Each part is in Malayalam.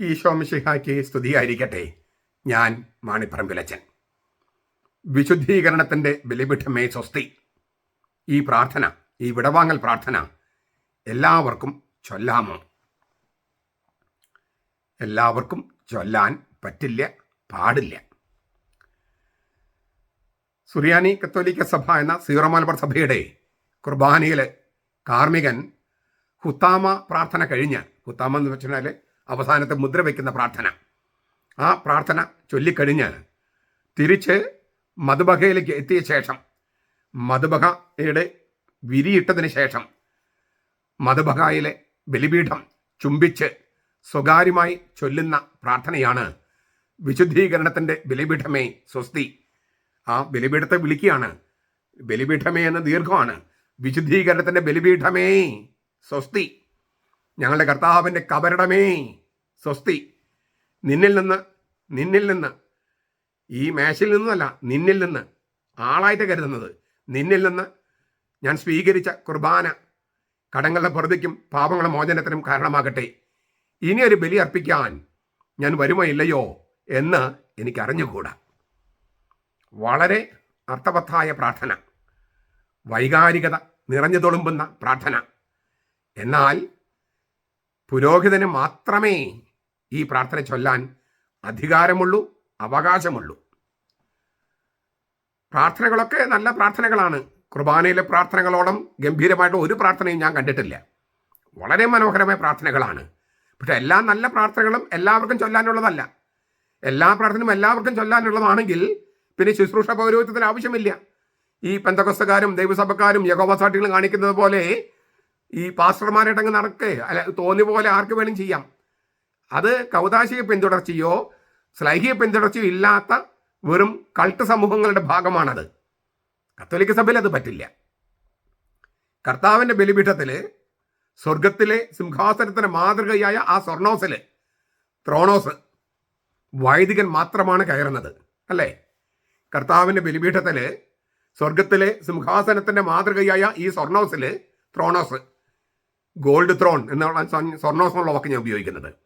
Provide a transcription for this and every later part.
ഈശോമിഷിഹായ്ക്ക് സ്തുതിയായിരിക്കട്ടെ. ഞാൻ മാണിപ്പറമ്പിലച്ചൻ. വിശുദ്ധീകരണത്തിന്റെ ബലിപീഠമേ സ്വസ്തി. ഈ പ്രാർത്ഥന ഈ വിടവാങ്ങൽ പ്രാർത്ഥന എല്ലാവർക്കും ചൊല്ലാമോ? എല്ലാവർക്കും ചൊല്ലാൻ പറ്റില്ല പാടില്ല. സുറിയാനി കത്തോലിക്ക സഭ എന്ന സീറോ മലബാർ സഭയുടെ കുർബാനയിലെ കാർമികൻ ഹുത്താമ പ്രാർത്ഥന കഴിഞ്ഞ് ഹുത്താമ എന്ന് വെച്ചാൽ അവസാനത്തെ മുദ്ര വയ്ക്കുന്ന പ്രാർത്ഥന. ആ പ്രാർത്ഥന ചൊല്ലിക്കഴിഞ്ഞ് തിരിച്ച് മധുബഹയിലേക്ക് എത്തിയ ശേഷം മധുബഹയുടെ വിരിയിട്ടതിന് ശേഷം മധുബഹയിലെ ബലിപീഠം ചുംബിച്ച് സ്വകാര്യമായി ചൊല്ലുന്ന പ്രാർത്ഥനയാണ് വിശുദ്ധീകരണത്തിന്റെ ബലിപീഠമേ സ്വസ്തി. ആ ബലിപീഠത്തെ വിളിക്കുകയാണ്. ബലിപീഠമേ എന്ന ദീർഘമാണ്. വിശുദ്ധീകരണത്തിന്റെ ബലിപീഠമേ സ്വസ്തി. ഞങ്ങളുടെ കർത്താവിന്റെ കബരടമേ സ്വസ്തി നിന്നിൽ നിന്ന് നിന്നിൽ നിന്ന്. ഈ മേശയിൽ നിന്നല്ല നിന്നിൽ നിന്ന്. ആളായിട്ട് കരുതുന്നത് നിന്നിൽ നിന്ന്. ഞാൻ സ്വീകരിച്ച കുർബാന കടങ്ങളുടെ പുറത്തേക്കും പാപങ്ങളുടെ മോചനത്തിനും കാരണമാകട്ടെ. ഇനി ഒരു ബലി അർപ്പിക്കാൻ ഞാൻ വരുമോ ഇല്ലയോ എന്ന് എനിക്കറിഞ്ഞുകൂടാ. വളരെ അർത്ഥവത്തായ പ്രാർത്ഥന. വൈകാരികത നിറഞ്ഞു തുളുമ്പുന്ന പ്രാർത്ഥന. എന്നാൽ പുരോഹിതന് മാത്രമേ ഈ പ്രാർത്ഥന ചൊല്ലാൻ അധികാരമുള്ളൂ അവകാശമുള്ളൂ. പ്രാർത്ഥനകളൊക്കെ നല്ല പ്രാർത്ഥനകളാണ്. കുർബാനയിലെ പ്രാർത്ഥനകളോളം ഗംഭീരമായിട്ട് ഒരു പ്രാർത്ഥനയും ഞാൻ കണ്ടിട്ടില്ല. വളരെ മനോഹരമായ പ്രാർത്ഥനകളാണ്. പക്ഷെ എല്ലാ നല്ല പ്രാർത്ഥനകളും എല്ലാവർക്കും ചൊല്ലാനുള്ളതല്ല. എല്ലാ പ്രാർത്ഥനയും എല്ലാവർക്കും ചൊല്ലാനുള്ളതാണെങ്കിൽ പിന്നെ ശുശ്രൂഷ പൗരോഹിത്യത്തിന് ആവശ്യമില്ല. ഈ പെന്തകൊസ്തക്കാരും ദൈവസഭക്കാരും യഹോവ സാക്ഷികളും കാണിക്കുന്നത് പോലെ ഈ പാസ്റ്റർമാരായിട്ടങ്ങ് നടക്കേ. അല്ല തോന്നിയ പോലെ ആർക്ക് വേണം ചെയ്യാം. അത് കൗതാശിക പിന്തുടർച്ചയോ സ്ലൈഹിക പിന്തുടർച്ചയോ ഇല്ലാത്ത വെറും കൾട്ട് സമൂഹങ്ങളുടെ ഭാഗമാണത്. കത്തോലിക്ക സഭയിൽ അത് പറ്റില്ല. കർത്താവിന്റെ ബലിപീഠത്തിൽ സ്വർഗത്തിലെ സിംഹാസനത്തിന് മാതൃകയായ ആ സ്വർണോസിൽ ത്രോണോസ് വൈദികൻ മാത്രമാണ് കയറുന്നത് അല്ലേ? കർത്താവിന്റെ ബലിപീഠത്തിൽ സ്വർഗത്തിലെ സിംഹാസനത്തിന്റെ മാതൃകയായ ഈ സ്വർണോസിൽ ത്രോണോസ് ഗോൾഡ് ത്രോൺ എന്നുള്ള സ്വർണോസ് എന്നുള്ള വാക്ക് ഞാൻ ഉപയോഗിക്കുന്നത്.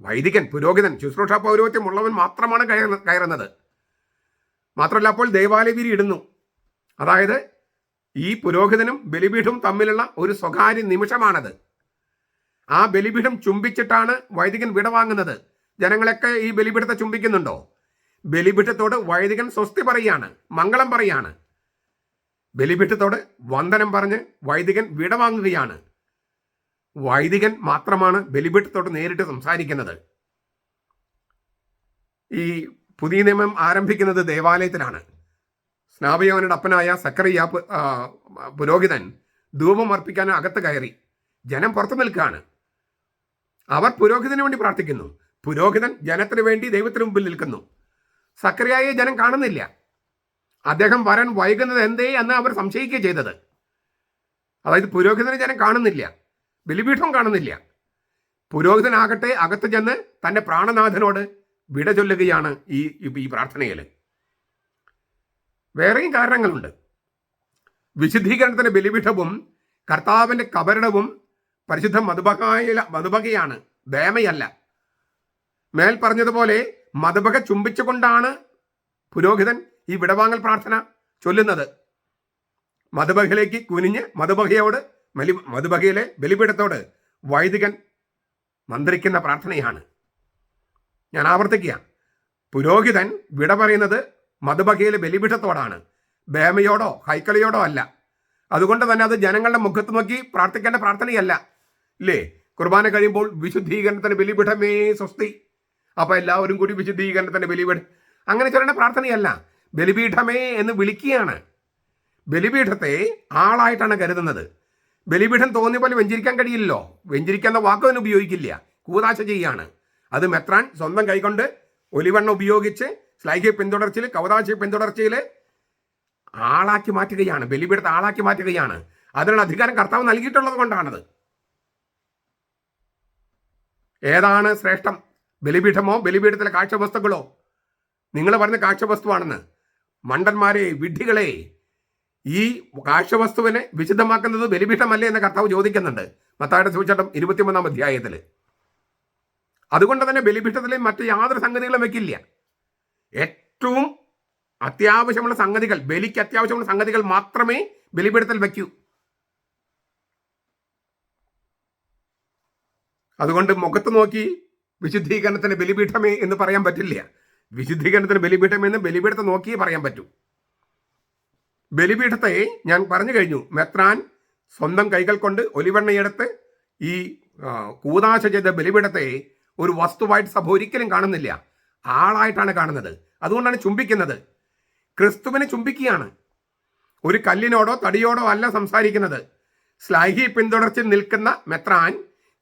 വൈദികൻ പുരോഹിതൻ ശുശ്രൂഷ പൗരോഹിത്യമുള്ളവൻ മാത്രമാണ് കയറുന്ന കയറുന്നത്. മാത്രമല്ല അപ്പോൾ ദേവാലയവിരി ഇടുന്നു. അതായത് ഈ പുരോഹിതനും ബലിപീഠവും തമ്മിലുള്ള ഒരു സ്വകാര്യ നിമിഷമാണത്. ആ ബലിപീഠം ചുംബിച്ചിട്ടാണ് വൈദികൻ വിടവാങ്ങുന്നത് ജനങ്ങളൊക്കെ ഈ ബലിപീഠത്തെ ചുംബിക്കുന്നുണ്ടോ? ബലിപീഠത്തോട് വൈദികൻ സ്വസ്തി പറയാണ് മംഗളം പറയാണ്. ബലിപീഠത്തോട് വന്ദനം പറഞ്ഞ് വൈദികൻ വിടവാങ്ങുകയാണ് വൈദികൻ മാത്രമാണ് ബലിപീഠത്തോട് നേരിട്ട് സംസാരിക്കുന്നത്. ഈ പുതിയ നിയമം ആരംഭിക്കുന്നത് ദേവാലയത്തിലാണ്. സ്നാപയോനയുടെ അപ്പനായ സക്കറിയ പുരോഹിതൻ ധൂപം അർപ്പിക്കാൻ അകത്ത് കയറി. ജനം പുറത്തു നിൽക്കുകയാണ്. അവർ പുരോഹിതന് വേണ്ടി പ്രാർത്ഥിക്കുന്നു. പുരോഹിതൻ ജനത്തിന് വേണ്ടി ദൈവത്തിന് മുമ്പിൽ നിൽക്കുന്നു. സക്കറിയായെ ജനം കാണുന്നില്ല. അദ്ദേഹം വരാൻ വൈകുന്നത് എന്തേ എന്ന് അവർ സംശയിക്കുക ചെയ്തത്. അതായത് പുരോഹിതനെ ജനം കാണുന്നില്ല. ബലിപീഠം കാണുന്നില്ല. പുരോഹിതനാകട്ടെ അകത്ത് ചെന്ന് തന്റെ പ്രാണനാഥനോട് വിട ചൊല്ലുകയാണ് ഈ ഈ- പ്രാർത്ഥനയിൽ വേറെയും കാരണങ്ങളുണ്ട്. വിശുദ്ധീകരണത്തിന്റെ ബലിപീഠവും കർത്താവിന്റെ കബരണവും പരിശുദ്ധ മധുബകയില മധുബകയാണ് ദേമയല്ല. മേൽ പറഞ്ഞതുപോലെ മധുബക ചുംബിച്ചുകൊണ്ടാണ് പുരോഹിതൻ ഈ വിടവാങ്ങൽ പ്രാർത്ഥന ചൊല്ലുന്നത്. മധുബകയിലേക്ക് കുനിഞ്ഞ് മധുബകയോട് മലി മധുബകയിലെ ബലിപീഠത്തോട് വൈദികൻ മന്ത്രിക്കുന്ന പ്രാർത്ഥനയാണ്. ഞാൻ ആവർത്തിക്കുക. പുരോഹിതൻ വിട പറയുന്നത് മധുബകയിലെ ബലിപീഠത്തോടാണ്. ബേമയോടോ ഹൈക്കളിയോടോ അല്ല. അതുകൊണ്ട് തന്നെ അത് ജനങ്ങളുടെ മുഖത്ത് നോക്കി പ്രാർത്ഥിക്കേണ്ട പ്രാർത്ഥനയല്ല. ഇല്ലേ? കുർബാന കഴിയുമ്പോൾ വിശുദ്ധീകരണത്തിന് ബലിപീഠമേ സ്വസ്തി. അപ്പോൾ എല്ലാവരും കൂടി വിശുദ്ധീകരണത്തിന് ബലിപീഠം അങ്ങനെ ചൊല്ലേണ്ട പ്രാർത്ഥനയല്ല. ബലിപീഠമേ എന്ന് വിളിക്കുകയാണ്. ബലിപീഠത്തെ ആളായിട്ടാണ് കരുതുന്നത്. ബലിപീഠം തോന്നിയ പോലെ വെഞ്ചരിക്കാൻ കഴിയില്ലല്ലോ. വെഞ്ചരിക്കുന്ന വാക്ക് അതിന് ഉപയോഗിക്കില്ല. കൂതാശ ചെയ്യാണ്. അത് മെത്രാൻ സ്വന്തം കൈകൊണ്ട് ഒലിവെണ്ണ ഉപയോഗിച്ച് സ്ലൈഹ്യ പിന്തുടർച്ചയിൽ കൗതാശ പിന്തുടർച്ചയിൽ ആളാക്കി മാറ്റുകയാണ്. ബലിപീഠത്തെ ആളാക്കി മാറ്റുകയാണ്. അതിനുള്ള അധികാരം കർത്താവ് നൽകിയിട്ടുള്ളത് കൊണ്ടാണത്. ഏതാണ് ശ്രേഷ്ഠം? ബലിപീഠമോ ബലിപീഠത്തിലെ കാഴ്ചവസ്തുക്കളോ? നിങ്ങൾ പറഞ്ഞ കാഴ്ചവസ്തുവാണെന്ന്. മണ്ടന്മാരെ വിഡ്ഢികളെ ഈ കാഴ്ചവസ്തുവിനെ വിശുദ്ധമാക്കുന്നത് ബലിപീഠമല്ലേ എന്ന് കർത്താവ് ചോദിക്കുന്നുണ്ട്. മത്തായുടെ സൂചിച്ചട്ടം ഇരുപത്തിമൂന്നാം അധ്യായത്തിൽ. അതുകൊണ്ട് തന്നെ ബലിപീഠത്തിലെ മറ്റ് യാതൊരു സംഗതികളും വെക്കില്ല. ഏറ്റവും അത്യാവശ്യമുള്ള സംഗതികൾ ബലിക്ക് അത്യാവശ്യമുള്ള സംഗതികൾ മാത്രമേ ബലിപീഠത്തിൽ വെക്കൂ. അതുകൊണ്ട് മുഖത്ത് നോക്കി വിശുദ്ധീകരണത്തിന് ബലിപീഠമേ എന്ന് പറയാൻ പറ്റില്ല. വിശുദ്ധീകരണത്തിന് ബലിപീഠമേ എന്ന് ബലിപീഠത്തെ നോക്കിയേ പറയാൻ പറ്റൂ. ബലിപീഠത്തെ ഞാൻ പറഞ്ഞു കഴിഞ്ഞു. മെത്രാൻ സ്വന്തം കൈകൾ കൊണ്ട് ഒലിവെണ്ണയെടുത്ത് ഈ കൂതാശ ചെയ്ത ബലിപീഠത്തെ ഒരു വസ്തുവായിട്ട് സഭ ഒരിക്കലും കാണുന്നില്ല. ആളായിട്ടാണ് കാണുന്നത്. അതുകൊണ്ടാണ് ചുംബിക്കുന്നത്. ക്രിസ്തുവിനെ ചുംബിക്കുകയാണ്. ഒരു കല്ലിനോടോ തടിയോടോ അല്ല സംസാരിക്കുന്നത്. സ്ലൈഹി പിന്തുടർച്ചിൽ നിൽക്കുന്ന മെത്രാൻ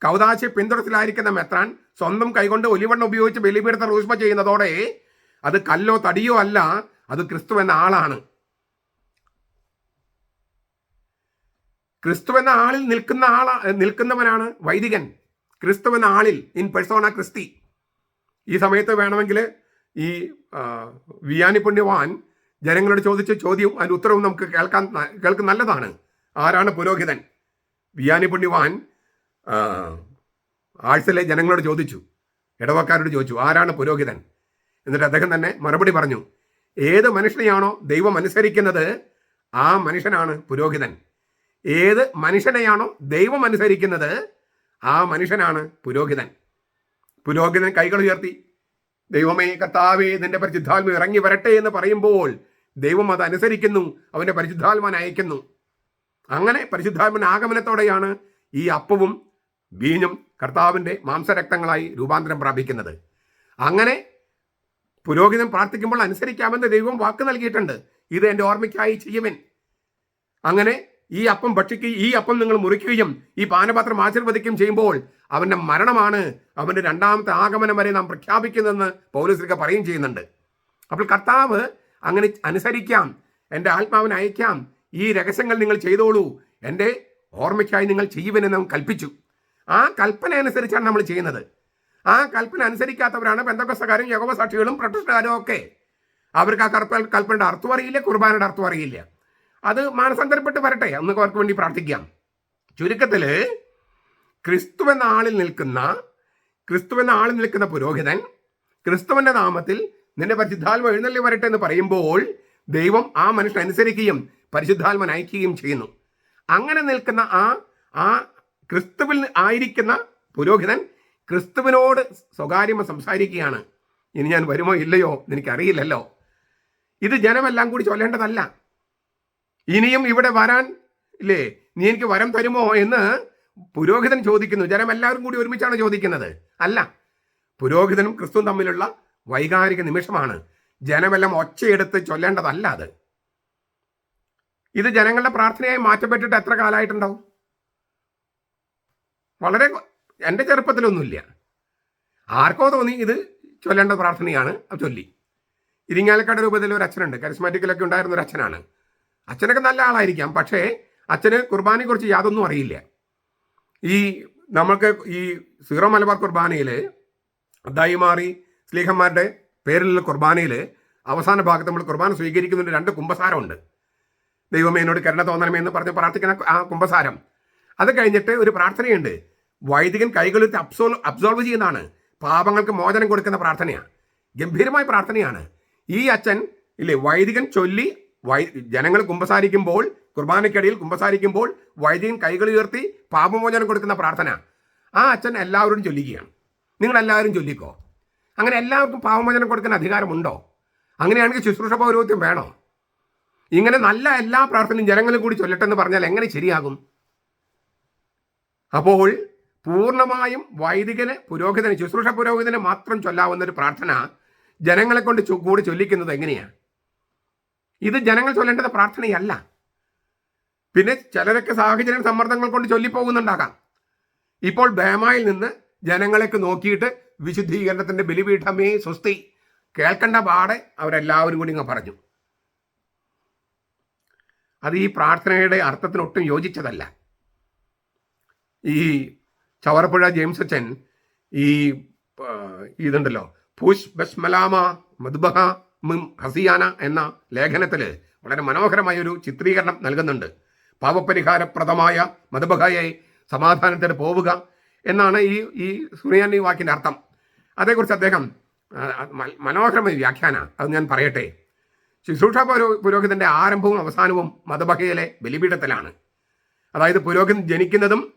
കൗതാശി പിന്തുടർച്ചിലായിരിക്കുന്ന മെത്രാൻ സ്വന്തം കൈകൊണ്ട് ഒലിവെണ്ണ ഉപയോഗിച്ച് ബലിപീഠത്തെ റൂഷ്മ ചെയ്യുന്നതോടെ അത് കല്ലോ തടിയോ അല്ല അത് ക്രിസ്തു എന്ന ആളാണ്. ക്രിസ്തു എന്ന ആളിൽ നിൽക്കുന്ന ആളാ നിൽക്കുന്നവനാണ് വൈദികൻ. ക്രിസ്തു എന്ന ആളിൽ ഇൻ പെഴ്സോണ ക്രിസ്തി. ഈ സമയത്ത് വേണമെങ്കിൽ ഈ വിയാനി പുണ്യവാൻ ജനങ്ങളോട് ചോദിച്ച ചോദ്യവും അതിന്റെ ഉത്തരവും നമുക്ക് കേൾക്കാൻ കേൾക്കുന്ന നല്ലതാണ്. ആരാണ് പുരോഹിതൻ? വിയാനി പുണ്യവാൻ ആഴ്ചയിലെ ജനങ്ങളോട് ചോദിച്ചു. ഇടവക്കാരോട് ചോദിച്ചു ആരാണ് പുരോഹിതൻ? എന്നിട്ട് അദ്ദേഹം തന്നെ മറുപടി പറഞ്ഞു ഏത് മനുഷ്യനെയാണോ ദൈവം അനുസരിക്കുന്നത് ആ മനുഷ്യനാണ് പുരോഹിതൻ. ഏത് മനുഷ്യനെയാണോ ദൈവം അനുസരിക്കുന്നത് ആ മനുഷ്യനാണ് പുരോഹിതൻ. പുരോഹിതൻ കൈകൾ ഉയർത്തി ദൈവമേ കർത്താവേ നിന്റെ പരിശുദ്ധാത്മ ഇറങ്ങി വരട്ടെ എന്ന് പറയുമ്പോൾ ദൈവം അത് അനുസരിക്കുന്നു അവന്റെ പരിശുദ്ധാത്മാൻ അയക്കുന്നു. അങ്ങനെ പരിശുദ്ധാത്മൻ ആഗമനത്തോടെയാണ് ഈ അപ്പവും വീഞ്ഞും കർത്താവിന്റെ മാംസരക്തങ്ങളായി രൂപാന്തരം പ്രാപിക്കുന്നത്. അങ്ങനെ പുരോഹിതൻ പ്രാർത്ഥിക്കുമ്പോൾ അനുസരിക്കാമെന്ന് ദൈവം വാക്ക് നൽകിയിട്ടുണ്ട്. ഇത് എന്റെ ഓർമ്മയ്ക്കായി ചെയ്യുവൻ. അങ്ങനെ ഈ അപ്പം ഭക്ഷിക്കുകയും ഈ അപ്പം നിങ്ങൾ മുറിക്കുകയും ഈ പാനപാത്രം ആശീർവദിക്കുകയും ചെയ്യുമ്പോൾ അവന്റെ മരണമാണ് അവന്റെ രണ്ടാമത്തെ ആഗമനം വരെ നാം പ്രഖ്യാപിക്കുന്നതെന്ന് പൗലസ്ലിക പറയുകയും ചെയ്യുന്നുണ്ട്. അപ്പോൾ കർത്താവ് അങ്ങനെ അനുസരിക്കാം എന്റെ ആത്മാവിനെ അയക്കാം ഈ രഹസ്യങ്ങൾ നിങ്ങൾ ചെയ്തോളൂ എന്റെ ഓർമ്മയ്ക്കായി നിങ്ങൾ ചെയ്യുവനെന്ന് നാം കൽപ്പിച്ചു. ആ കൽപ്പന അനുസരിച്ചാണ് നമ്മൾ ചെയ്യുന്നത്. ആ കൽപ്പന അനുസരിക്കാത്തവരാണ് ബന്ധകസ്ഥകാരും യഹോവ സാക്ഷികളും പ്രൊട്ടസ്റ്റുകാരും ഒക്കെ. അവർക്ക് ആ കൽപ്പനയുടെ അർത്ഥം അറിയില്ല കുർബാനയുടെ അർത്ഥം അറിയില്ല. അത് മാനസാന്തരപ്പെട്ട് വരട്ടെ. അന്ന് അവർക്ക് വേണ്ടി പ്രാർത്ഥിക്കാം. ചുരുക്കത്തിൽ ക്രിസ്തു എന്ന ആളിൽ നിൽക്കുന്ന ക്രിസ്തു എന്ന ആളിൽ നിൽക്കുന്ന പുരോഹിതൻ ക്രിസ്തുവിന്റെ നാമത്തിൽ നിന്റെ പരിശുദ്ധാത്മ എഴുന്നള്ളി വരട്ടെ എന്ന് പറയുമ്പോൾ ദൈവം ആ മനുഷ്യൻ അനുസരിക്കുകയും പരിശുദ്ധാത്മൻ അയക്കുകയും ചെയ്യുന്നു. അങ്ങനെ നിൽക്കുന്ന ആ ആ ക്രിസ്തുവിൽ ആയിരിക്കുന്ന പുരോഹിതൻ ക്രിസ്തുവിനോട് സ്വകാര്യമ സംസാരിക്കുകയാണ്. ഇനി ഞാൻ വരുമോ ഇല്ലയോ എനിക്കറിയില്ലല്ലോ. ഇത് ജനമെല്ലാം കൂടി ചൊല്ലേണ്ടതല്ല. ഇനിയും ഇവിടെ വരാൻ ഇല്ലേ? നീ എനിക്ക് വരം തരുമോ എന്ന് പുരോഹിതൻ ചോദിക്കുന്നു. ജനം എല്ലാവരും കൂടി ഒരുമിച്ചാണ് ചോദിക്കുന്നത്? അല്ല. പുരോഹിതനും ക്രിസ്തുവും തമ്മിലുള്ള വൈകാരിക നിമിഷമാണ്. ജനമെല്ലാം ഒച്ചയെടുത്ത് ചൊല്ലേണ്ടതല്ല അത്. ഇത് ജനങ്ങളുടെ പ്രാർത്ഥനയായി മാറ്റപ്പെട്ടിട്ട് എത്ര കാലമായിട്ടുണ്ടാവും? വളരെ എന്റെ ചെറുപ്പത്തിലൊന്നുമില്ല. ആർക്കോ തോന്നി ഇത് ചൊല്ലേണ്ട പ്രാർത്ഥനയാണ് ചൊല്ലി. ഇരിങ്ങാലക്കാട് രൂപത്തിൽ ഒരു അച്ഛനുണ്ട് കരിസ്മാറ്റിക്കിലൊക്കെ ഉണ്ടായിരുന്ന ഒരു അച്ഛനാണ് അച്ഛനൊക്കെ നല്ല ആളായിരിക്കാം. പക്ഷേ അച്ഛന് കുർബാനയെക്കുറിച്ച് യാതൊന്നും അറിയില്ല. ഈ നമ്മൾക്ക് ഈ സീറോ മലബാർ കുർബാനയിൽ ദൈമാറി സ്ലീഹന്മാരുടെ പേരിലുള്ള കുർബാനയിൽ അവസാന ഭാഗത്ത് നമ്മൾ കുർബാന സ്വീകരിക്കുന്നതിന് രണ്ട് കുംഭസാരമുണ്ട്. ദൈവമേ എന്നോട് കരുണ തോന്നണമേ എന്ന് പറഞ്ഞ് പ്രാർത്ഥിക്കുന്ന ആ കുംഭസാരം. അത് കഴിഞ്ഞിട്ട് ഒരു പ്രാർത്ഥനയുണ്ട്. വൈദികൻ കൈകളിട്ട് അബ്സോൾ അബ്സോൾവ് ചെയ്യുന്നതാണ്. പാപങ്ങൾക്ക് മോചനം കൊടുക്കുന്ന പ്രാർത്ഥനയാണ്. ഗംഭീരമായ പ്രാർത്ഥനയാണ്. ഈ അച്ഛൻ ഇല്ലേ വൈദികൻ ചൊല്ലി വൈ ജനങ്ങൾ കുമ്പസാരിക്കുമ്പോൾ കുർബാനയ്ക്കിടയിൽ കുമ്പസാരിക്കുമ്പോൾ വൈദികൻ കൈകൾ ഉയർത്തി പാപമോചനം കൊടുക്കുന്ന പ്രാർത്ഥന. ആ അച്ഛൻ എല്ലാവരും ചൊല്ലിക്കുകയാണ്. നിങ്ങളെല്ലാവരും ചൊല്ലിക്കോ. അങ്ങനെ എല്ലാവർക്കും പാപമോചനം കൊടുക്കുന്ന അധികാരമുണ്ടോ? അങ്ങനെയാണെങ്കിൽ ശുശ്രൂഷ പൗരോഹിത്യം വേണോ? ഇങ്ങനെ നല്ല എല്ലാ പ്രാർത്ഥനയും ജനങ്ങളും കൂടി ചൊല്ലട്ടെ എന്ന് പറഞ്ഞാൽ എങ്ങനെ ശരിയാകും? അപ്പോൾ പൂർണമായും വൈദികന് പുരോഹിതന് ശുശ്രൂഷ പുരോഹിതന് മാത്രം ചൊല്ലാവുന്ന ഒരു പ്രാർത്ഥന ജനങ്ങളെ കൊണ്ട് കൂടി ചൊല്ലിക്കുന്നത് എങ്ങനെയാണ്? ഇത് ജനങ്ങൾ ചൊല്ലേണ്ടത് പ്രാർത്ഥനയല്ല. പിന്നെ ചിലരൊക്കെ സാഹചര്യ സമ്മർദ്ദങ്ങൾ കൊണ്ട് ചൊല്ലിപ്പോകുന്നുണ്ടാകാം. ഇപ്പോൾ ബേമായിൽ നിന്ന് ജനങ്ങളെയൊക്കെ നോക്കിയിട്ട് വിശുദ്ധീകരണത്തിന്റെ ബലിപീഠമേ സ്വസ്തി. കേൾക്കേണ്ട പാടെ അവരെല്ലാവരും കൂടി ഇങ്ങ് പറഞ്ഞു. അത് ഈ പ്രാർത്ഥനയുടെ അർത്ഥത്തിനൊട്ടും യോജിച്ചതല്ല. ഈ ചവറപ്പുഴ ജെയിംസ് അച്ഛൻ ഈ ഇതുണ്ടല്ലോ. പുഷ് ബസ്മലാമ മധുബഹ മിം ഹസിയാന എന്ന ലേഖനത്തിൽ വളരെ മനോഹരമായ ഒരു ചിത്രീകരണം നൽകുന്നുണ്ട്. പാപപരിഹാരപ്രദമായ മധുബഹയെ സമാധാനത്തിന് പോവുക എന്നാണ് ഈ ഈ സുനിയാൻ ഈ വാക്കിന്റെ അർത്ഥം. അതേക്കുറിച്ച് അദ്ദേഹം മനോഹരമായ വ്യാഖ്യാന അത് ഞാൻ പറയട്ടെ. ശുശ്രൂഷ പുരോ പുരോഹിതന്റെ ആരംഭവും അവസാനവും മതബഹയിലെ ബലിപീഠത്തിലാണ്. അതായത് പുരോഹിതൻ ജനിക്കുന്നതും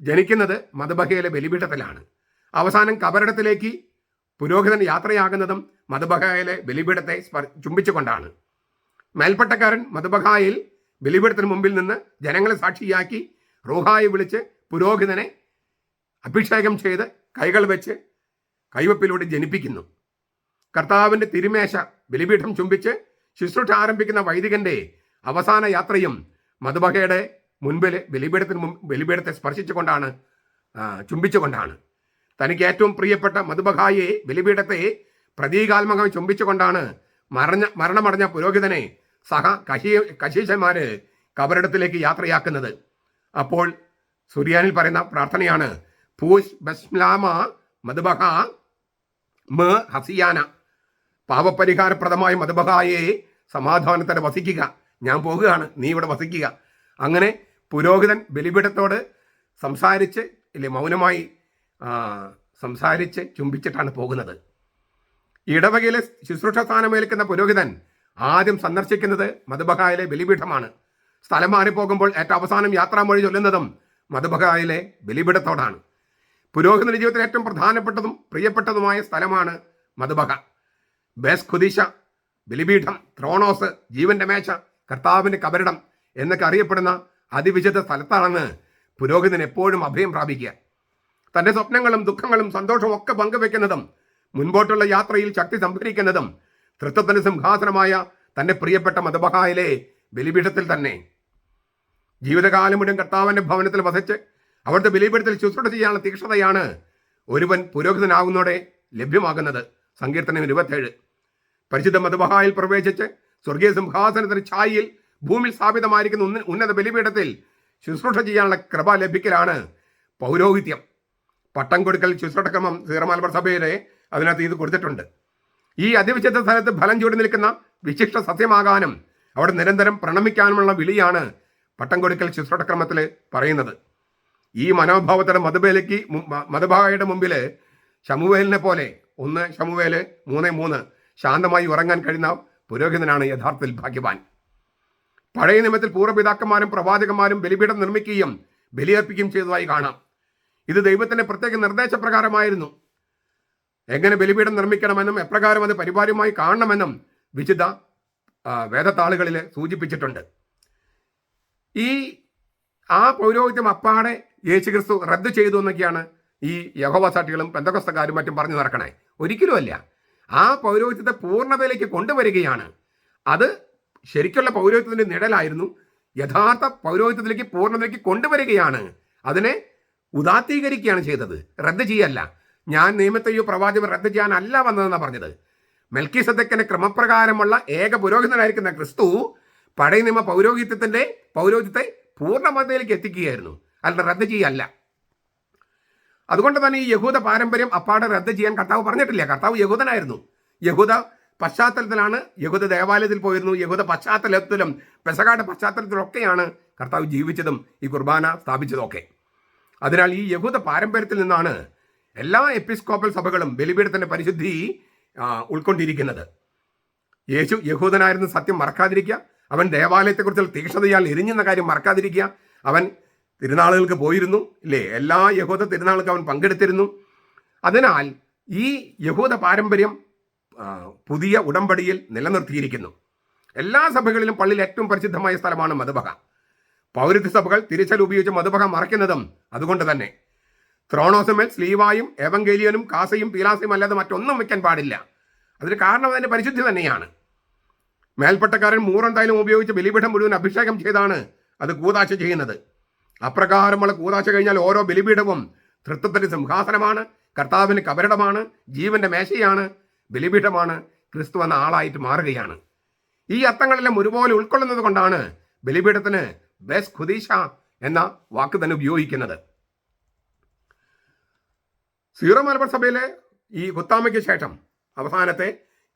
ജനിക്കുന്നത് മതബഹയിലെ ബലിപീഠത്തിലാണ്. അവസാനം കബറിടത്തിലേക്ക് പുരോഹിതൻ യാത്രയാകുന്നതും മധുബഹായിലെ ബലിപീഠത്തെ ചുംബിച്ചുകൊണ്ടാണ്. മേൽപ്പട്ടക്കാരൻ മതബഹായിൽ ബലിപീഠത്തിന് മുമ്പിൽ നിന്ന് ജനങ്ങളെ സാക്ഷിയാക്കി റൂഹായി വിളിച്ച് പുരോഹിതനെ അഭിഷേകം ചെയ്ത് കൈകൾ വെച്ച് കൈവപ്പിലൂടെ ജനിപ്പിക്കുന്നു. കർത്താവിന്റെ തിരുമേശ ബലിപീഠം ചുംബിച്ച് ശുശ്രൂഷ ആരംഭിക്കുന്ന വൈദികന്റെ അവസാന യാത്രയും മധുബഹയുടെ മുൻപിൽ ബലിപീഠത്തിന് മുമ്പ് ബലിപീഠത്തെ സ്പർശിച്ചുകൊണ്ടാണ് ചുംബിച്ചുകൊണ്ടാണ്. തനിക്ക് ഏറ്റവും പ്രിയപ്പെട്ട മധുബഹായെ ബലിപീഠത്തെ പ്രതീകാത്മകം ചുംബിച്ചുകൊണ്ടാണ് മരണ മരണമടഞ്ഞ പുരോഹിതനെ സഹ കശി കശീശന്മാര് കബറിടത്തിലേക്ക് യാത്രയാക്കുന്നത്. അപ്പോൾ സുറിയാനിൽ പറയുന്ന പ്രാർത്ഥനയാണ് പൂഷ് ബസ്ലാമ മധുബഹ മ ഹസിയാന. പാപപരിഹാരപ്രദമായ മധുബഹായെ സമാധാനത്തോടെ വസിക്കുക. ഞാൻ പോകുകയാണ് നീ ഇവിടെ വസിക്കുക. അങ്ങനെ പുരോഹിതൻ ബലിപീഠത്തോട് സംസാരിച്ച് ഇല്ലേ മൗനമായി സംസാരിച്ച് ചുംബിച്ചിട്ടാണ് പോകുന്നത്. ഇടവകയിലെ ശുശ്രൂഷ സ്ഥാനമേൽക്കുന്ന പുരോഹിതൻ ആദ്യം സന്ദർശിക്കുന്നത് മധുബഹായിലെ ബലിപീഠമാണ്. സ്ഥലം മാറിപ്പോകുമ്പോൾ ഏറ്റവും അവസാനം യാത്രാമൊഴി ചൊല്ലുന്നതും മധുബഹായിലെ ബലിപീഠത്തോടാണ്. പുരോഹിതന്റെ ജീവിതത്തിൽ ഏറ്റവും പ്രധാനപ്പെട്ടതും പ്രിയപ്പെട്ടതുമായ സ്ഥലമാണ് മധുബഹ. ബേസ് ഖുദിശ ബലിപീഠം ത്രോണോസ് ജീവന്റെ മേശ കർത്താവിന്റെ കബരിടം എന്നൊക്കെ അറിയപ്പെടുന്ന അതിവിശുദ്ധ സ്ഥലത്താണെന്ന് പുരോഹിതൻ എപ്പോഴും അഭയം പ്രാപിക്കുക. തന്റെ സ്വപ്നങ്ങളും ദുഃഖങ്ങളും സന്തോഷവും ഒക്കെ പങ്കുവെക്കുന്നതും മുൻപോട്ടുള്ള യാത്രയിൽ ശക്തി സംഭരിക്കുന്നതും തൃത്വത്തിന് സിംഹാസനമായ തന്റെ പ്രിയപ്പെട്ട മതബഹായിലെ ബലിപീഠത്തിൽ തന്നെ. ജീവിതകാലം മുഴുവൻ കർത്താവിന്റെ ഭവനത്തിൽ വസിച്ച് അവിടുത്തെ ബലിപീഠത്തിൽ ശുശ്രൂഷ ചെയ്യാനുള്ള തീക്ഷ്ണതയാണ് ഒരുവൻ പുരോഹിതനാകുന്നതോടെ ലഭ്യമാകുന്നത്. സങ്കീർത്തനം ഇരുപത്തേഴ് പരിശുദ്ധ മതബഹായിൽ പ്രവേശിച്ച് സ്വർഗീയ സിംഹാസനത്തിന് ഛായയിൽ ഭൂമിയിൽ സ്ഥാപിതമായിരിക്കുന്ന ഉന്നത ബലിപീഠത്തിൽ ശുശ്രൂഷ ചെയ്യാനുള്ള കൃപ ലഭിക്കലാണ് പൗരോഹിത്യം. പട്ടം കൊടുക്കൽ ശുശ്രൂഷക്രമം സീറമാലബർ സഭയിലെ അതിനകത്ത് ഇത് കൊടുത്തിട്ടുണ്ട്. ഈ അതിവിശുദ്ധ സ്ഥലത്ത് ഫലം ചൂടി നിൽക്കുന്ന വിശിഷ്ട സത്യമാകാനും അവിടെ നിരന്തരം പ്രണമിക്കാനുമുള്ള വിളിയാണ് പട്ടം കൊടുക്കൽ ശുശ്രൂഷക്രമത്തിൽ പറയുന്നത്. ഈ മനോഭാവത്തോടെ മധുബേലയ്ക്ക് മതഭാഗയുടെ മുമ്പിൽ ശമുവേലിനെ പോലെ ഒന്ന് ശമുവേൽ മൂന്ന് മൂന്ന് ശാന്തമായി ഉറങ്ങാൻ കഴിയുന്ന പുരോഹിതനാണ് യഥാർത്ഥത്തിൽ ഭാഗ്യവാൻ. പഴയ നിയമത്തിൽ പൂർവപിതാക്കന്മാരും പ്രവാചകന്മാരും ബലിപീഠം നിർമ്മിക്കുകയും ബലിയർപ്പിക്കുകയും ചെയ്തതായി കാണാം. ഇത് ദൈവത്തിന്റെ പ്രത്യേക നിർദ്ദേശപ്രകാരമായിരുന്നു. എങ്ങനെ ബലിപീഠം നിർമ്മിക്കണമെന്നും എപ്രകാരം അത് പരിപാടിയുമായി കാണണമെന്നും വിശുദ്ധ വേദത്താളുകളിൽ സൂചിപ്പിച്ചിട്ടുണ്ട്. ഈ ആ പൗരോഹിത്യം അപ്പാടെ യേശുക്രിസ്തു റദ്ദ് ചെയ്തു എന്നൊക്കെയാണ് ഈ യഹോവസാട്ടികളും പെന്തകസ്തകാരും മറ്റും പറഞ്ഞു നടക്കണേ. ഒരിക്കലുമല്ല ആ പൗരോഹിത്യത്തെ പൂർണതയിലേക്ക് കൊണ്ടുവരികയാണ്. അത് ശരിക്കുള്ള പൗരോഹിത്യത്തിന്റെ നിഴലായിരുന്നു. യഥാർത്ഥ പൗരോഹിത്യത്തിലേക്ക് പൂർണതയിലേക്ക് കൊണ്ടുവരികയാണ്. അതിനെ ഉദാത്തീകരിക്കുകയാണ് ചെയ്തത്. റദ്ദ് ചെയ്യല്ല. ഞാൻ നിയമത്തെയോ പ്രവാചകം റദ്ദ് ചെയ്യാനല്ല വന്നതെന്നാണ് പറഞ്ഞത്. മെൽക്കി സദക്കിന്റെ ക്രമപ്രകാരമുള്ള ഏക പുരോഹിതനായിരിക്കുന്ന ക്രിസ്തു പഴയ നിയമ പൗരോഹിത്യത്തിന്റെ പൗരോഹിത്യത്തെ പൂർണമതയിലേക്ക് എത്തിക്കുകയായിരുന്നു. അല്ല റദ്ദ് ചെയ്യല്ല. അതുകൊണ്ട് തന്നെ ഈ യഹൂദ പാരമ്പര്യം അപ്പാടെ റദ്ദ് ചെയ്യാൻ കർത്താവ് പറഞ്ഞിട്ടില്ല. കർത്താവ് യഹൂദനായിരുന്നു. യഹൂദ പശ്ചാത്തലത്തിലാണ് യഹൂദ ദേവാലയത്തിൽ പോയിരുന്നു യഹൂദ പശ്ചാത്തലത്തിലും പെസകാട് പശ്ചാത്തലത്തിലൊക്കെയാണ് കർത്താവ് ജീവിച്ചതും ഈ കുർബാന സ്ഥാപിച്ചതൊക്കെ അതിനാൽ ഈ യഹൂദ പാരമ്പര്യത്തിൽ നിന്നാണ് എല്ലാ എപ്പിസ്കോപ്പൽ സഭകളും ബലിപീഠത്തിന്റെ പരിശുദ്ധി ഉൾക്കൊണ്ടിരിക്കുന്നത്. യേശു യഹൂദനായിരുന്ന സത്യം മറക്കാതിരിക്കുക. അവൻ ദേവാലയത്തെക്കുറിച്ചുള്ള തീക്ഷണതയാൽ എരിഞ്ഞെന്ന കാര്യം മറക്കാതിരിക്കുക. അവൻ തിരുനാളുകൾക്ക് പോയിരുന്നു ഇല്ലേ? എല്ലാ യഹൂദ തിരുനാളുകൾക്ക് അവൻ പങ്കെടുത്തിരുന്നു. അതിനാൽ ഈ യഹൂദ പാരമ്പര്യം പുതിയ ഉടമ്പടിയിൽ നിലനിർത്തിയിരിക്കുന്നു. എല്ലാ സഭകളിലും പള്ളിയിൽ ഏറ്റവും പരിശുദ്ധമായ സ്ഥലമാണ് മധുബഹ പൗരത്യ സഭകൾ തിരിച്ചൽ ഉപയോഗിച്ച് മധുബഹ മറയ്ക്കുന്നതും അതുകൊണ്ട് തന്നെ. ത്രോണോസമേൽ സ്ലീവായും എവങ്കേലിയനും കാസയും പീലാസയും അല്ലാതെ മറ്റൊന്നും വയ്ക്കാൻ പാടില്ല. അതിന് കാരണം അതിന്റെ പരിശുദ്ധി തന്നെയാണ്. മേൽപ്പട്ടക്കാരൻ മൂറൻ തൈലം ഉപയോഗിച്ച് ബലിപീഠം മുഴുവൻ അഭിഷേകം ചെയ്താണ് അത് കൂതാശ ചെയ്യുന്നത്. അപ്രകാരമുള്ള കൂതാശ കഴിഞ്ഞാൽ ഓരോ ബലിപീഠവും തൃത്വത്തിന്റെ സിംഹാസനമാണ് കർത്താവിന് കപരടമാണ് ജീവന്റെ മേശയാണ് ബലിപീഠമാണ് ക്രിസ്തു എന്ന ആളായിട്ട് മാറുകയാണ്. ഈ അർത്ഥങ്ങളെല്ലാം ഒരുപോലെ ഉൾക്കൊള്ളുന്നത് കൊണ്ടാണ് ബലിപീഠത്തിന് ബെസ് ഖുദീഷ എന്ന വാക്ക് തന്നെ ഉപയോഗിക്കുന്നത്. സീറോ മലബാർ സഭയിലെ ഈ കുത്താമയ്ക്ക് ശേഷം അവസാനത്തെ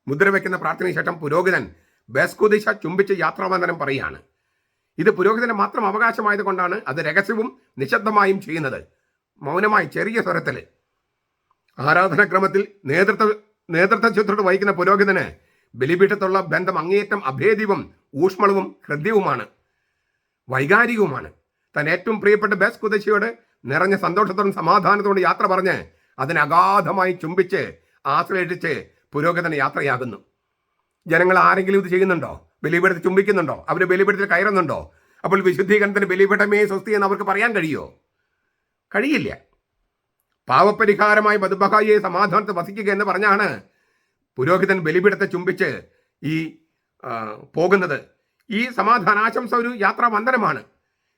മുദ്ര വയ്ക്കുന്ന പ്രാർത്ഥനയ്ക്ക് ശേഷം പുരോഹിതൻ ബേസ്കുദിശ ചുംബിച്ച് യാത്രാവന്തനം പറയുകയാണ്. ഇത് പുരോഹിതന് മാത്രം അവകാശമായത് കൊണ്ടാണ് അത് രഹസ്യവും നിശബ്ദമായും ചെയ്യുന്നത്. മൗനമായി ചെറിയ സ്വരത്തിൽ ആരാധനാക്രമത്തിൽ നേതൃത്വ നേതൃത്വ ചുറ്റോട് വഹിക്കുന്ന പുരോഹിതന് ബലിപീഠത്തുള്ള ബന്ധം അങ്ങേയറ്റം അഭേദ്യവും ഊഷ്മളവും ഹൃദ്യവുമാണ്. വൈകാരികവുമാണ്. താൻ ഏറ്റവും പ്രിയപ്പെട്ട ബസ് കുതശിയോട് നിറഞ്ഞ സന്തോഷത്തോടും സമാധാനത്തോടും യാത്ര പറഞ്ഞ് അതിനെ അഗാധമായി ചുംബിച്ച് ആശ്രയിച്ച് പുരോഗതന് യാത്രയാകുന്നു. ജനങ്ങൾ ആരെങ്കിലും ഇത് ചെയ്യുന്നുണ്ടോ? ബലിപീഠത്തിൽ ചുംബിക്കുന്നുണ്ടോ? അവർ ബലിപീഠത്തിൽ കയറുന്നുണ്ടോ? അപ്പോൾ വിശുദ്ധീകരണത്തിന് ബലിപീഠമേ സ്വസ്തി എന്ന് അവർക്ക് പറയാൻ കഴിയുമോ കഴിയില്ല. പാവപരിഹാരമായി മധുബഹായിയെ സമാധാനത്തെ വസിക്കുക എന്ന് പറഞ്ഞാണ് പുരോഹിതൻ ബലിപീഠത്തെ ചുംബിച്ച് ഈ പോകുന്നത്. ഈ സമാധാനാശംസ ഒരു യാത്രാ വന്ദനമാണ്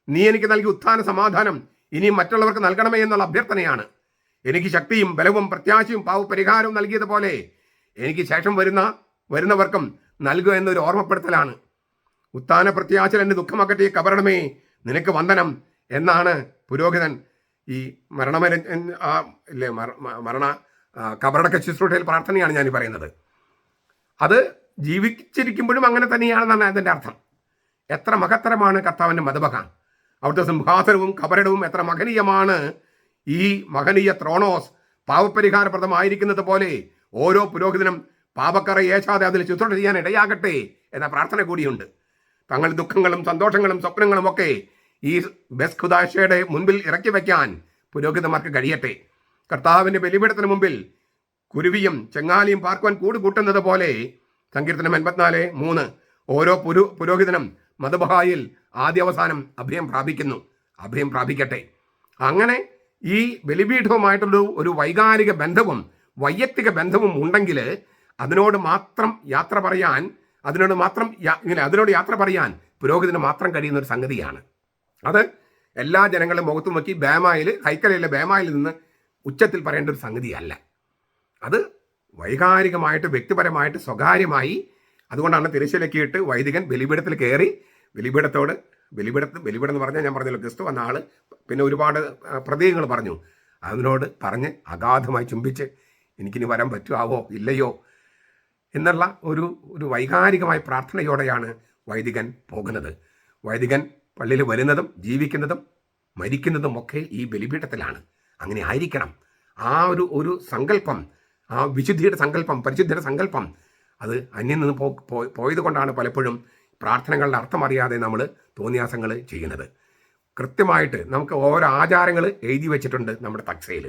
നീ എനിക്ക് നൽകിയ ഉത്ഥാന സമാധാനം ഇനി മറ്റുള്ളവർക്ക് നൽകണമേ എന്നുള്ള അഭ്യർത്ഥനയാണ്. എനിക്ക് ശക്തിയും ബലവും പ്രത്യാശയും പാവപരിഹാരവും നൽകിയതുപോലെ എനിക്ക് ശേഷം വരുന്ന വരുന്നവർക്കും നൽകുക എന്നൊരു ഓർമ്മപ്പെടുത്തലാണ്. ഉത്ഥാന പ്രത്യാശൽ എന്റെ ദുഃഖമാക്കട്ടെ കബരണമേ നിനക്ക് വന്ദനം എന്നാണ് പുരോഹിതൻ ഈ മരണമര മരണ കബറടക്ക ശുശ്രൂഷയിൽ പ്രാർത്ഥനയാണ് ഞാൻ പറയുന്നത്. അത് ജീവിച്ചിരിക്കുമ്പോഴും അങ്ങനെ തന്നെയാണെന്നാണ് അതിന്റെ അർത്ഥം. എത്ര മഹത്തരമാണ് കർത്താവിന്റെ മതബക അവിടുത്തെ സിംഹാസനവും കബരടവും എത്ര മഹനീയമാണ്. ഈ മഹനീയ ത്രോണോസ് പാവപരിഹാരപ്രദമായിരിക്കുന്നത് പോലെ ഓരോ പുരോഹിതനും പാപക്കറ ഏശാതെ അതിൽ ശുശ്രൂഷ ചെയ്യാൻ ഇടയാകട്ടെ എന്ന പ്രാർത്ഥന കൂടിയുണ്ട്. തങ്ങൾ ദുഃഖങ്ങളും സന്തോഷങ്ങളും സ്വപ്നങ്ങളും ഒക്കെ ഈ ബസ് ഖുദാശയുടെ മുൻപിൽ ഇറക്കി വയ്ക്കാൻ പുരോഹിതന്മാർക്ക് കഴിയട്ടെ. കർത്താവിന്റെ ബലിപീഠത്തിന് മുമ്പിൽ കുരുവിയും ചെങ്ങാലിയും പാർക്കുവാൻ കൂടുകൂട്ടുന്നത് പോലെ സങ്കീർത്തനം എൺപത്തിനാല് മൂന്ന്. ഓരോ പുരു പുരോഹിതനും മതബഹായിൽ ആദ്യാവസാനം അഭയം പ്രാപിക്കുന്നു. അഭയം പ്രാപിക്കട്ടെ. അങ്ങനെ ഈ ബലിപീഠവുമായിട്ടുള്ള ഒരു വൈകാരിക ബന്ധവും വൈയക്തിക ബന്ധവും ഉണ്ടെങ്കിൽ അതിനോട് മാത്രം യാത്ര പറയാൻ അതിനോട് മാത്രം ഇങ്ങനെ അതിനോട് യാത്ര പറയാൻ പുരോഹിതന് മാത്രം കഴിയുന്ന ഒരു സംഗതിയാണ്. അത് എല്ലാ ജനങ്ങളും മുഖത്ത് നോക്കി ബേമായിൽ ഹൈക്കലയിലെ ബേമായിൽ നിന്ന് ഉച്ചത്തിൽ പറയേണ്ട ഒരു സംഗതിയല്ല. അത് വൈകാരികമായിട്ട് വ്യക്തിപരമായിട്ട് സ്വകാര്യമായി അതുകൊണ്ടാണ് തിരശ്ശീലക്കിയിട്ട് വൈദികൻ ബലിപീഠത്തിൽ കയറി ബലിപീഠത്തോട് ബലിപീഠത്ത് ബലിപീഠം എന്ന് പറഞ്ഞാൽ ഞാൻ പറഞ്ഞല്ലോ ക്രിസ്തു വന്ന ആൾ പിന്നെ ഒരുപാട് പ്രതീകങ്ങൾ പറഞ്ഞു. അതിനോട് പറഞ്ഞ് അഗാധമായി ചുംബിച്ച് എനിക്കിനി വരാൻ പറ്റുമാവോ ഇല്ലയോ? എന്നുള്ള ഒരു ഒരു വൈകാരികമായ പ്രാർത്ഥനയോടെയാണ് വൈദികൻ പോകുന്നത്. വൈദികൻ പള്ളിയിൽ വരുന്നതും ജീവിക്കുന്നതും മരിക്കുന്നതും ഒക്കെ ഈ ബലിപീഠത്തിലാണ്. അങ്ങനെ ആയിരിക്കണം. ആ ഒരു ഒരു സങ്കല്പം ആ വിശുദ്ധിയുടെ സങ്കല്പം പരിശുദ്ധിയുടെ സങ്കല്പം. അത് അന്യം നിന്ന് പോയത് കൊണ്ടാണ് പലപ്പോഴും പ്രാർത്ഥനകളുടെ അർത്ഥമറിയാതെ നമ്മൾ തോന്നിയാസങ്ങൾ ചെയ്യുന്നത്. കൃത്യമായിട്ട് നമുക്ക് ഓരോ ആചാരങ്ങൾ എഴുതി വെച്ചിട്ടുണ്ട് നമ്മുടെ തക്സയിൽ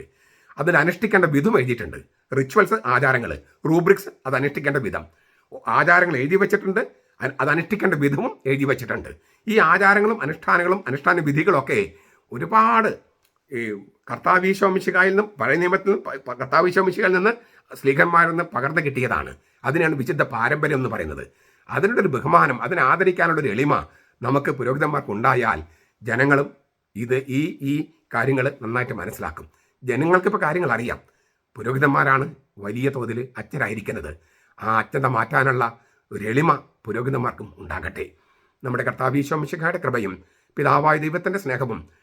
അതിൽ അനുഷ്ഠിക്കേണ്ട വിധം എഴുതിയിട്ടുണ്ട്. റിച്വൽസ് ആചാരങ്ങൾ റൂബ്രിക്സ് അത് അനുഷ്ഠിക്കേണ്ട വിധം. ആചാരങ്ങൾ എഴുതി വെച്ചിട്ടുണ്ട്. അത് അനുഷ്ഠിക്കേണ്ട വിധവും എഴുതി വെച്ചിട്ടുണ്ട്. ഈ ആചാരങ്ങളും അനുഷ്ഠാനങ്ങളും അനുഷ്ഠാന വിധികളൊക്കെ ഒരുപാട് ഈ കർത്താവീശോമിശികായിൽ നിന്നും പഴയ നിയമത്തിൽ പ- പ- നിന്ന് സ്ലീഹന്മാരിൽ നിന്ന് പകർന്നു കിട്ടിയതാണ്. അതിനാണ് വിശുദ്ധ പാരമ്പര്യം എന്ന് പറയുന്നത്. അതിനുള്ള ഒരു ബഹുമാനം അതിനെ ആദരിക്കാനുള്ള ഒരു എളിമ നമുക്ക് പുരോഹിതന്മാർക്ക് ഉണ്ടായാൽ ജനങ്ങളും ഇത് ഈ ഈ കാര്യങ്ങൾ നന്നായിട്ട് മനസ്സിലാക്കും. ജനങ്ങൾക്കിപ്പോൾ കാര്യങ്ങൾ അറിയാം. പുരോഹിതന്മാരാണ് വലിയ തോതിൽ അച്ഛനായിരിക്കുന്നത് ആ അച്ഛത മാറ്റാനുള്ള ഒരു എളിമ പുരോഹിതന്മാർക്കും ഉണ്ടാകട്ടെ. നമ്മുടെ കർത്താവീശ്വമിശിഖയുടെ കൃപയും പിതാവായ ദൈവത്തിന്റെ സ്നേഹവും